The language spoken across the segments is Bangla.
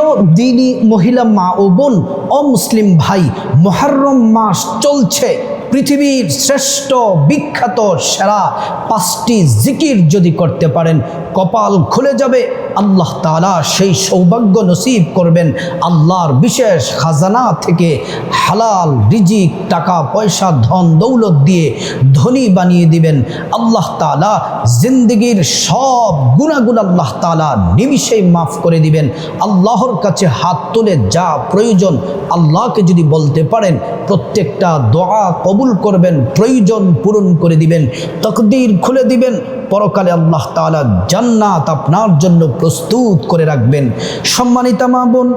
প্রিয় দিনী মহিলা মা ও বোন অমুসলিম ভাই মহরম মাস চলছে। পৃথিবীর শ্রেষ্ঠ, বিখ্যাত, সেরা পাঁচটি জিকির যদি করতে পারেন, কপাল খুলে যাবে। আল্লাহ তাআলা সেই সৌভাগ্য নসিব করবেন। আল্লাহর বিশেষ খাজানা থেকে হালাল রিজিক, টাকা, পয়সা, ধন, দৌলত দিয়ে ধনী বানিয়ে দিবেন। আল্লাহ তাআলা জিন্দগির সব গুণাগুণ আল্লাহ তাআলা নিমিষেই মাফ করে দিবেন। আল্লাহর কাছে হাত তুলে যা প্রয়োজন আল্লাহকে যদি বলতে পারেন, প্রত্যেকটা দোয়া কবুল করবেন, প্রয়োজন পূরণ করে দিবেন, তকদির খুলে দিবেন, পরকালে আল্লাহ তাআলা জান্নাত আপনার জন্য প্রস্তুত করে রাখবেন। সম্মানিতা মা বোন,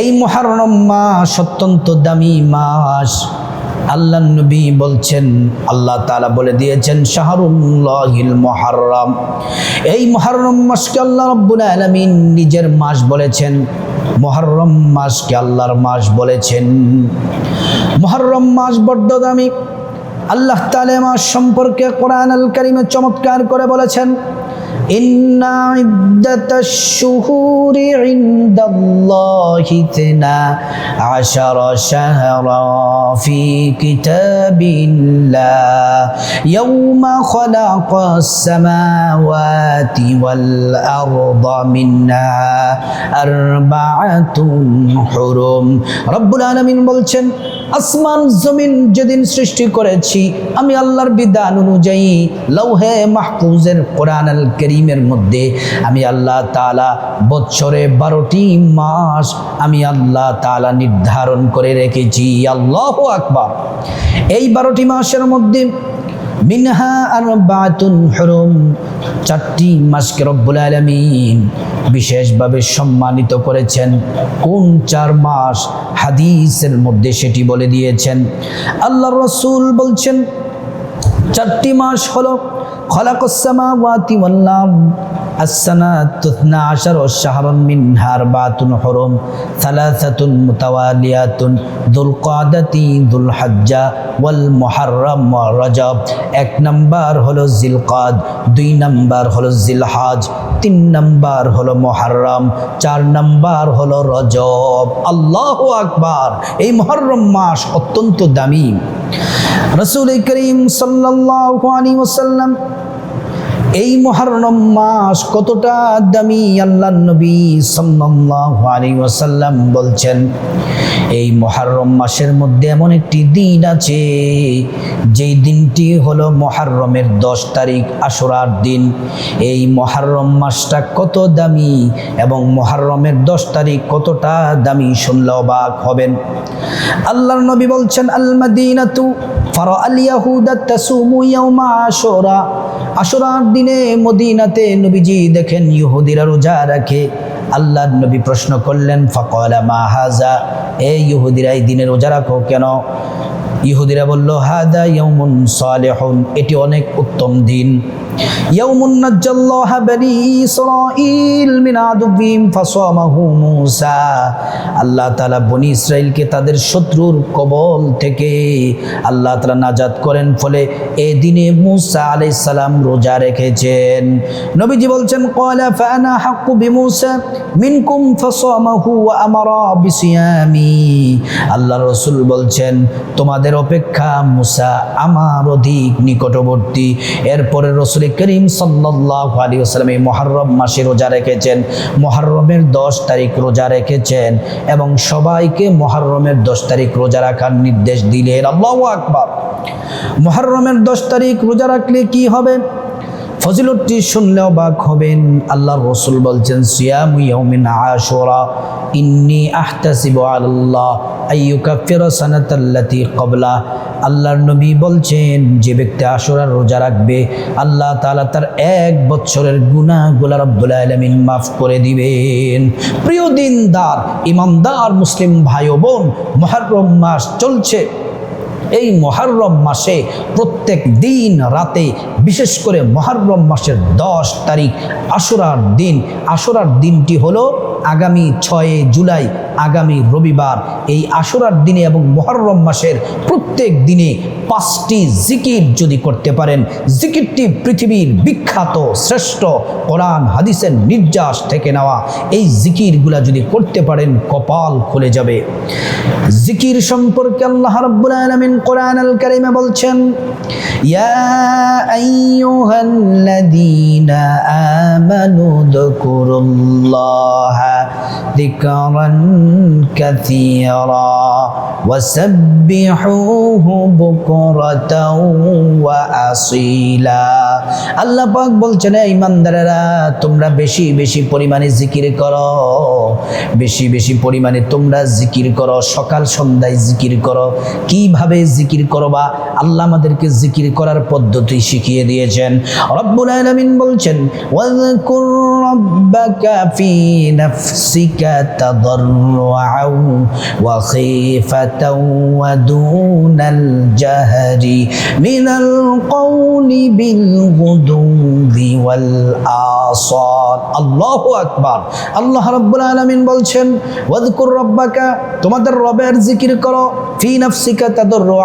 এই মহারণম মাস অত্যন্ত দামি মাস। আল্লাহ নবী বলছেন, আল্লাহ তাআলা বলে দিয়েছেন, শাহরুল্লাহিল মহারম। এই মহারম মাসকে আল্লাহ রব্বুল আলামিন নিজের মাস বলেছেন। মহরম মাসকে আল্লাহর মাস বলেছেন। মহরম মাস বড্ড দামি। আল্লাহ তালে মাস সম্পর্কে কোরআন আল কারিমে চমৎকার করে বলেছেন إن عدة الشهور عند الله اثنا عشر شهرا في كتاب الله يوم خلق السماوات والأرض منها أربعة حرم رب العالمين বলছেন আসমান জমিন যেদিন সৃষ্টি করেছি আমি আল্লাহর বিধান অনুযায়ী লৌহে মাহফুজের কোরআন আল করিমের মধ্যে আমি আল্লাহ তালা বৎসরে বারোটি মাস আমি আল্লাহ তালা নির্ধারণ করে রেখেছি আল্লাহ আকবার এই বারোটি মাসের মধ্যে মিনহা আর হরম। চারটি মাসকে রব্বুল আলমিন বিশেষভাবে সম্মানিত করেছেন। কোন চার মাস? হাদিসের মধ্যে সেটি বলে দিয়েছেন। আল্লাহ রসুল বলছেন, চারটি মাস হলো আসসানা আশার ও ওয়াল মুহাররম রজব। এক নাম্বার হলো জিলকাদ, দুই নাম্বার হলো জিলহাজ, তিন নাম্বার হলো মহারম চার নাম্বার হলো রজব। আল্লাহ আকবার! এই মহরম মাস অত্যন্ত দামি। রসুল করিম সাল্লাহ ওসাল্লাম এই মহরম মাস কতটা দামি? আল্লাহ নবী সাল্লাল্লাহু আলাইহি ওয়াসাল্লাম বলছেন, এই মহরম মাসের মধ্যে এমন একটি দিন আছে, যেই দিনটি হলো মহরমের দশ তারিখ আশুরার দিন। এই মহরম মাসটা কত দামি এবং মহরমের দশ তারিখ কতটা দামি শুনলে অবাক হবেন। আল্লাহর নবী বলছেন আল মাদিনাতু ফারা আল তাসুমু ইয়াউমা আশুরা। আশুরার দিনে মদিনাতে নবীজি দেখেন ইহুদিরা রোজা রাখে। আল্লাহ নবী প্রশ্ন করলেন, ফকলা মা হাজা? এ ইহুদিরা, এই দিনে রোজা রাখো কেন? ইহুদিরা বলল, হাদা ইয়ৌমুন সালেহন। এটি অনেক উত্তম দিন। ইয়ৌমুন নাজ্জাল্লাহ বনি ইসরাঈল মিন আদুবিম ফাসামাহু মূসা। আল্লাহ তাআলা বনি ইসরাইলকে তাদের শত্রুর কবল থেকে আল্লাহ তাআলা নাজাত করেন, ফলে এই দিনে মূসা আলাইহিস সালাম রোজা রেখেছেন। নবীজি বলছেন, ক্বালা ফাআনা হাক্কু বিমূসা মিনকুম ফাসামাহু ওয়া আমারা বিসিয়ামি। আল্লাহ রাসূল বলছেন, তোমাদের অপেক্ষা মুসা আমার অধিক নিকটবর্তী। এরপরে রসুল করিম সাল্লাহ আলী আসসালাম এই মহরম মাসে রোজা রেখেছেন মহরমের দশ তারিখ রোজা রেখেছেন এবং সবাইকে মহরমের দশ তারিখ রোজা রাখার নির্দেশ দিলেন। আল্লাহ আকবর। মহরমের দশ তারিখ রোজা রাখলে কি হবে? ফজিলতটি শুনলে অবাক হবেন। আল্লাহ রসুল বলছেন, সিয়াম ইন্নি আল্লাহর নবী বলছেন, যে ব্যক্তি আশুরার রোজা রাখবে, আল্লাহ তাআলা তার এক বছরের গুনাহগুলো রব্বুল আলামিন মাফ করে দিবেন। প্রিয় দিনদার, ইমানদার মুসলিম ভাই বোন মুহররম মাস চলছে। এই মহারম মাসে প্রত্যেক দিন রাতে, বিশেষ করে মহারম মাসের দশ তারিখ, আশুরার দিন। আশুরার দিনটি হলো আগামী ছয় জুলাই, আগামী রবিবার। এই আশুরার দিনে এবং মহরম মাসের প্রত্যেক দিনে পাঁচটি জিকির যদি করতে পারেন, জিকিরটি পৃথিবীর বিখ্যাত, শ্রেষ্ঠ কোরআন, হাদিসের নির্যাস থেকে নেওয়া। এই জিকিরগুলা যদি করতে পারেন, কপাল খুলে যাবে। জিকির সম্পর্কে আল্লাহ রাব্বুল আলামিন কোরআন আল কারিমে বলছেন, ইয়া আইয়ুহাল্লাযীনা আমানু যকুরুল্লাহা যিকরান কাসীরা বুকরাতাও ওয়া আসীলা। আল্লাহ পাক বলছেন "হে ইমানদারেরা তোমরা বেশি বেশি পরিমাণে জিকির করো, বেশি বেশি পরিমাণে তোমরা জিকির করো, সকাল সন্ধ্যায় জিকির করো। কীভাবে জিকির করো বা আল্লাহ আমাদেরকে জিকির করার পদ্ধতি শিখিয়ে দিয়েছেন। রব্বুল আলামিন বলছেন, ওয়াযকুর রাব্বাকা ফি নাফসিকা তাদাররুআন ওয়া খীফাতান ওয়া দুনাল জাহরি মিনাল কওলি বিল গুদুবি ওয়াল আসাল আল্লাহু আকবার। আল্লাহ রাব্বুল আলামিন বলছেন, ওয়াযকুর রাব্বাকা, তোমাদের রবের জিকির করো, ফি নাফসিকা তাদাররুআ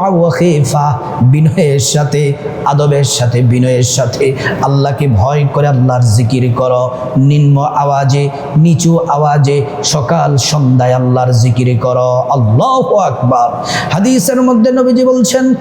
বিনয়ের সাথে, আদবের সাথে, বিনয়ের সাথে আল্লাহকে ভয় করে আল্লাহর জিকির করো। নিম্ন আওয়াজে, নিচু আওয়াজে সকাল সন্ধ্যায় আল্লাহর জিকির করো। আল্লাহু আকবার। হাদিসের মধ্যে নবীজি বলছেন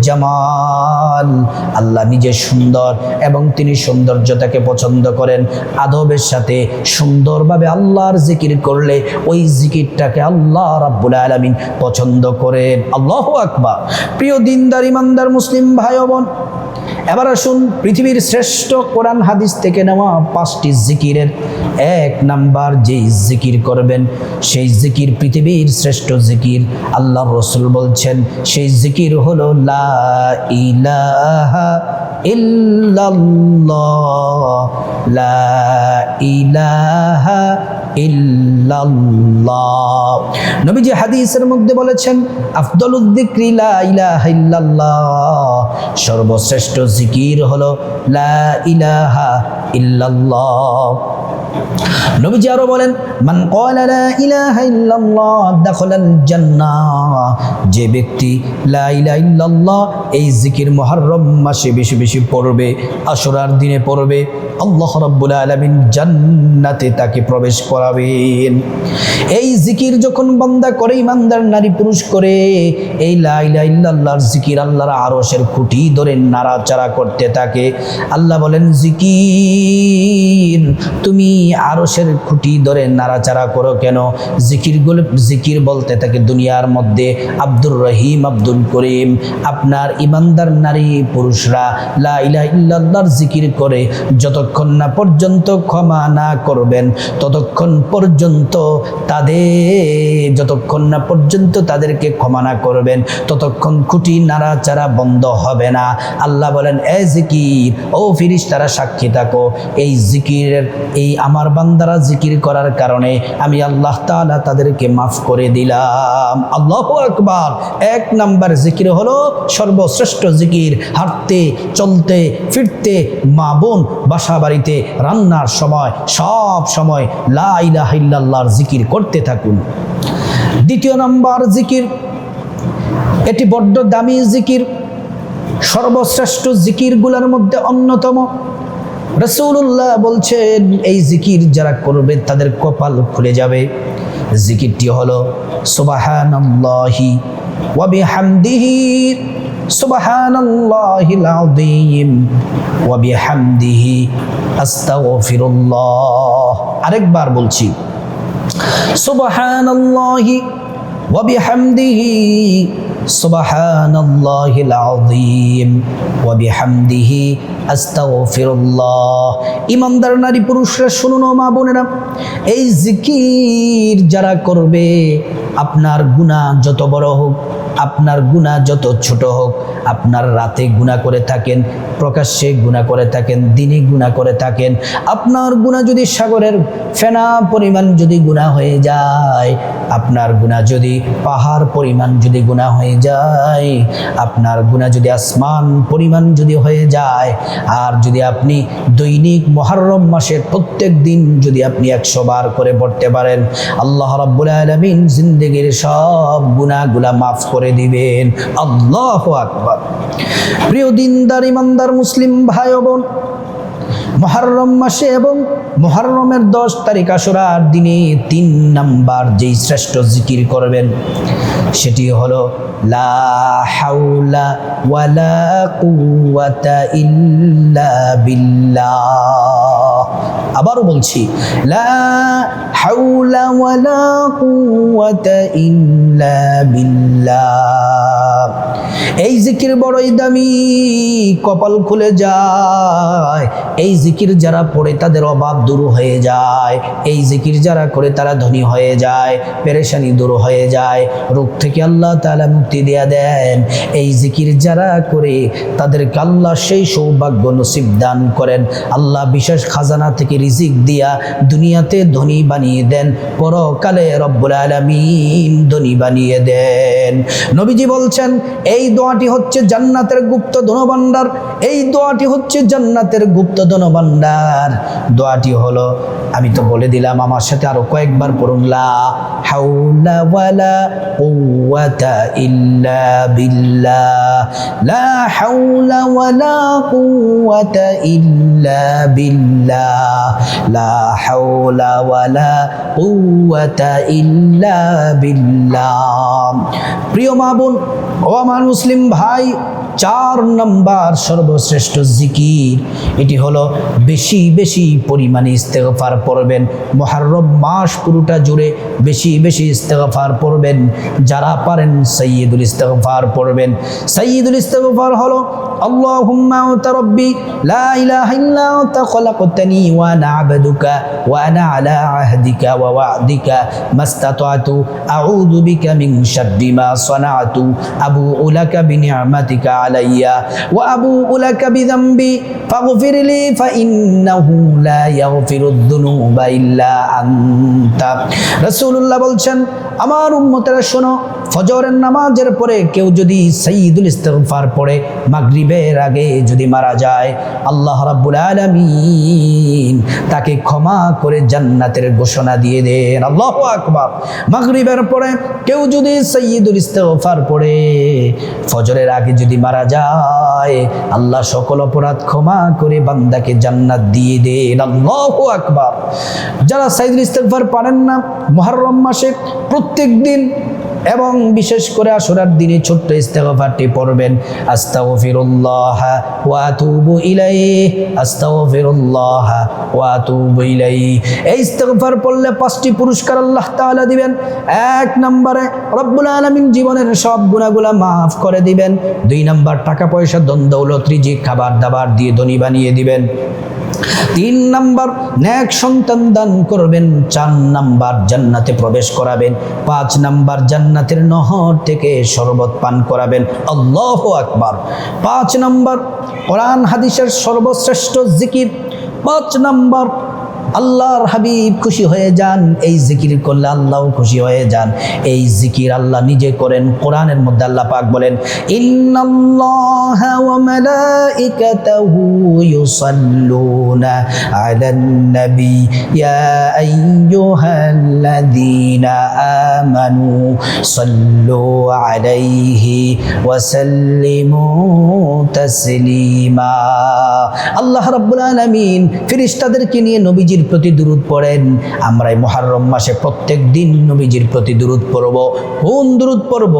জামাল। আল্লাহ নিজে সুন্দর এবং তিনি সৌন্দর্যতাকে পছন্দ করেন। আদবের সাথে সুন্দরভাবে আল্লাহর জিকির করলে ওই জিকিরটাকে আল্লাহ রাব্বুল আলামিন পছন্দ করেন। আল্লাহ আকবার। প্রিয় দিনদার, ইমানদার মুসলিম ভাই বোন, এবার আসুন পৃথিবীর শ্রেষ্ঠ কোরআন হাদিস থেকে নেওয়া পাঁচটি জিকিরের এক নাম্বার যেই জিকির করবেন, সেই জিকির পৃথিবীর শ্রেষ্ঠ জিকির। আল্লাহ রসুল বলছেন, সেই জিকির হলো লা ইলাহা ইল্লাল্লাহ, লা ইলাহা ইল্লাল্লাহ। নবীজি হাদিসের মধ্যে বলেছেন আফদলুদ্দিক্রি লা ইলাহা ইল্লাল্লাহ। সর্বশ্রেষ্ঠ জিকির হলো লা ইলাহা ইল্লাল্লাহ। নবীজি আরও বলেন, মান লা ইলাহা ইল্লাল্লাহ দাখালাল জান্নাহ। যে ব্যক্তি লা ইলাহা ইল্লাল্লাহ এই জিকির মুহররম মাসে বেশি বেশি পড়বে আশুরার দিনে পড়বে, আল্লাহ রাব্বুল আলামিন জান্নাতে তাকে প্রবেশ করাবেন। এই জিকির যখন বান্দা করে, ইমানদার নারী পুরুষ করে, এই লা ইলাহা ইল্লাল্লাহর জিকির আল্লাহর আরশের খুঁটি ধরে নাড়াচাড়া করতে থাকে। আল্লাহ বলেন, জিকির, তুমি আরশের খুঁটি ধরে নাড়াচাড়া করো কেন? জিকিরগুলো জিকির বলতে থাকে দুনিয়ার মধ্যে, আব্দুর রহিম, আব্দুল করিম। আপনার ইমানদার নারী, পুরুষরা লা ইল্লাল্লাহর জিকির করে, যতক্ষণ না পর্যন্ত ক্ষমা না করবেন, ততক্ষণ পর্যন্ত তাদের, যতক্ষণ না পর্যন্ত তাদেরকে ক্ষমা না করবেন, ততক্ষণ খুঁটি নাড়াচাড়া বন্ধ হবে না। আল্লাহ বলেন, এ জিকির, ও ফিরিস তারা সাক্ষী থাকো। এই জিকিরের, এই আমার বান্দারা জিকির করার কারণে আমি আল্লাহ তালা তাদেরকে মাফ করে দিলাম। আল্লাহ আকবার। এক নাম্বার জিকির হলো সর্বশ্রেষ্ঠ জিকির, হাঁটতে, চলতে, ফিরতে, মা বোন, বাসা বাড়িতে, রান্নার সময়, সব সময় লা ইলাহা জিকির করতে থাকুন। দ্বিতীয় নাম্বার জিকির, এটি বড্ড দামি জিকির, সর্বশ্রেষ্ঠ জিকিরগুলোর মধ্যে অন্যতম। রসুল্লাহ বলছেন, এই জিকির যারা করবে, তাদের কপাল খুলে যাবে। জিকিরটি হলো, সুবাহানাল্লাহি ওয়া বিহামদিহি, সুবহানাল্লাহিল আযীম ওয়া বিহামদিহি আস্তাগফিরুল্লাহ। আরেকবার বলছি, সুবহানাল্লাহি বিহামদিহি সুবহানাল্লাহিল আযীম ওয়া বিহামদিহি আস্তাগফিরুল্লাহ। ইমানদার নারী পুরুষরা শুনুন মা বোনেরা, এই জিকির যারা করবে, আপনার গুণা যত বড় হোক, আপনার গুণা যত ছোট হোক, আপনার রাতে গুণা করে থাকেন, প্রকাশ্যে গুণা করে থাকেন, দিনে গুণা করে থাকেন, আপনার গুণা যদি সাগরের ফেনা পরিমাণ যদি গুণা হয়ে যায়, আপনার গুণা যদি পাহাড় পরিমাণ যদি গুণা হয়ে যায়, আপনার গুণা যদি আসমান পরিমাণ যদি হয়ে যায়, আর যদি আপনি দৈনিক মহরম মাসের প্রত্যেক দিন যদি আপনি একশো বার করে পড়তে পারেন, আল্লাহ রাব্বুল আলামিন জিন্দেগির সব গুণাগুলা মাফ করে দিবেন। আল্লাহ আকবার। প্রিয় দিনদার, ইমানদার, মুসলিম ভাই বোন মহরম মাসে এবং মহরমের দশ তারিখ আসরার দিনে তিন নাম্বার যেই শ্রেষ্ঠ জিকির করবেন, সেটি হলো, লা ইল্লা বিল্লাহ। আবারও বলছি, লা এই জিকির বড়ই দামি, কপাল খুলে যায়। এই জিকির যারা পড়ে তাদের অভাব দূর হয়ে যায়। এই জিকির যারা করে তারা ধনী হয়ে যায়, পেরেশানি দূর হয়ে যায়। রোগ থেকে আল্লাহ তাআলা মুক্তি দেয়া দেন। এই জিকির যারা করে তাদেরকে আল্লাহ সেই সৌভাগ্য নসিব দান করেন। আল্লাহ বিশেষ খাজানা থেকে রিজিক দিয়া দুনিয়াতে ধনী বানিয়ে দেন, পরকালে রব্বুল আলামিন ধনী বানিয়ে দেন। নবীজি বলছেন, এই দোয়াটি হচ্ছে জান্নাতের গুপ্ত ধনভাণ্ডার, এই দোয়াটি হচ্ছে জান্নাতের গুপ্ত ধনভাণ্ডার। দোয়াটি হলো, আমি তো বলে দিলাম, আমার সাথে আরও কয়েকবার পড়ুন, লা ইল্লা লা বিল্লাহ। লা হাওলা ওয়ালা কুওয়াতা ইল্লা বিল্লাহ। প্রিয় মা বোন, ও আমার মুসলিম ভাই, চার নম্বর সর্বশ্রেষ্ঠ জিকির, এটি হলো বেশি বেশি পরিমাণে ইস্তেগফার পড়বেন। মহারম মাস পুরোটা জুড়ে বেশি বেশি ইস্তেগফার পড়বেন। যারা পারেন সৈয়দুল ইস্তেগফার পড়বেন। সৈয়দুল ইস্তেগফার হলো বলছেন আমার উম্মতেরা শোনো ফজরের নামাজের পরে কেউ যদি সঈদুল ইস্তেগফার পড়ে মাগরিবের আগে যদি মারা যায়, আল্লাহ রাব্বুল আলামিন তাকে ক্ষমা করে জান্নাতের ঘোষণা দিয়ে দেন। আল্লাহু আকবার। মাগরিবের পরে কেউ যদি সঈদুল ইস্তেগফার পড়ে, ফজরের আগে যদি মারা যায়, আল্লাহ সকল অপরাধ ক্ষমা করে বান্দাকে জান্নাত দিয়ে দেন। আল্লাহু আকবার। যারা সাইদুল ইস্তেগফার পারেন না, মুহররম মাসে প্রত্যেক দিন এবং বিশেষ করে আসরার দিনে ছোট্ট ইস্তেগফারটি পড়বেন, আস্তাগফিরুল্লাহ ওয়া আতুবু ইলাইহি, আস্তাগফিরুল্লাহ ওয়া আতুবু ইলাইহি। এই ইস্তেগফার পড়লে পাঁচটি পুরস্কার আল্লাহ তাআলা দিবেন। এক নম্বরে রব্বুল আলামিন জীবনের সব গুনাহগুলা মাফ করে দিবেন। দুই নাম্বার টাকা পয়সা দন দৌলত, রিজিক খাবার দাবার দিয়ে ধনী বানিয়ে দিবেন। তিন নাম্বার ন্যাক সন্তান দান করবেন, চার নাম্বার জান্নাতে প্রবেশ করাবেন, পাঁচ নাম্বার জান্নাতের নহর থেকে শরবত পান করাবেন, আল্লাহ আকবার। পাঁচ নাম্বার, কোরআন হাদিসের সর্বশ্রেষ্ঠ জিকির, পাঁচ নাম্বার আল্লাহর হাবিব খুশি হয়ে যান, এই জিকির করলে আল্লাহও খুশি হয়ে যান। এই জিকির আল্লাহ নিজে করেন, কোরআনের মধ্যে আল্লাহ পাক বলেন নবী আল্লাহ রাব্বুল আলামিন নিয়ে নবীজির প্রতি দুরুদ পড়েন। আমরা এই মুহররম মাসে প্রত্যেক দিন নবীজির প্রতি দুরুদ পড়ব। কোন দুরুদ পড়ব?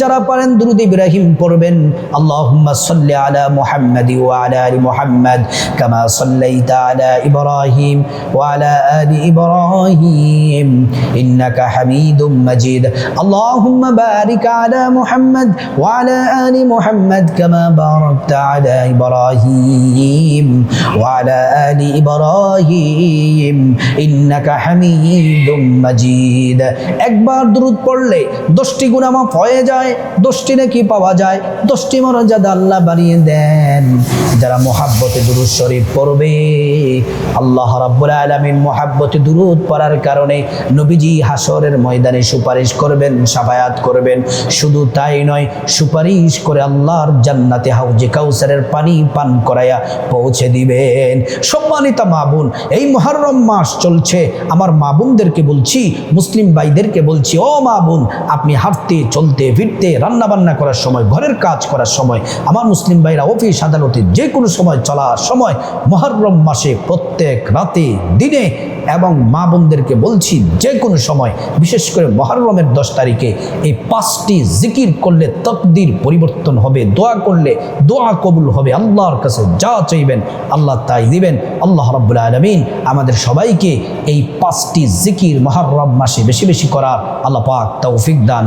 যারা পারেন দুরুদ ইব্রাহিম পড়বেন। আল্লাহুম্মা সাল্লি আলা মুহাম্মাদ ওয়া আলা আলি মুহাম্মাদ কামা সাল্লাইতা আলা ইব্রাহিম ওয়া আলা আলি ইব্রাহিম। ইন্নাকা হামিদুম আলা রহিম, ইন্নাকা হামিদুম মাজিদ। একবার দরুদ পড়লে দশটি গুণামা হয়ে যায়, দশটি নাকি পাওয়া যায়, দশটি মর্যাদা আল্লাহ বানিয়ে দেন। যারা মহাব্বতে দুরুদ শরীফ পড়বে, আল্লাহ রাব্বুল আলামিন মহাব্বতে দুরুদ পড়ার কারণে নবীজি হাসরের ময়দানে সুপারিশ করবেন, সাফায়াত করবেন। শুধু তাই নয়, সুপারিশ করে আল্লাহর জান্নাতে হাউজে কাউসারের পানি পান করায়া পৌঁছে দিবেন। সম্মানিত মাবুন এই মহা মহরম মাস চলছে। আমার মা বোনদেরকে বলছি, মুসলিম ভাইদেরকে বলছি, ও মা বোন, আপনি হাঁটতে, চলতে, ফিরতে, রান্নাবান্না করার সময়, ঘরের কাজ করার সময়, আমার মুসলিম ভাইরা অফিস, আদালতে যে কোনো সময় চলার সময় মহরম মাসে প্রত্যেক রাতে, দিনে এবং মা বোনদেরকে বলছি, যে কোনো সময়, বিশেষ করে মহরমের দশ তারিখে এই পাঁচটি জিকির করলে তকদির পরিবর্তন হবে, দোয়া করলে দোয়া কবুল হবে। আল্লাহর কাছে যা চাইবেন আল্লাহ তাই দিবেন। আল্লাহ রব্বুল আলমিন আমাদের সবাইকে এই পাঁচটি জিকির মহরম মাসে বেশি বেশি করার আল্লাহ পাক তৌফিক দান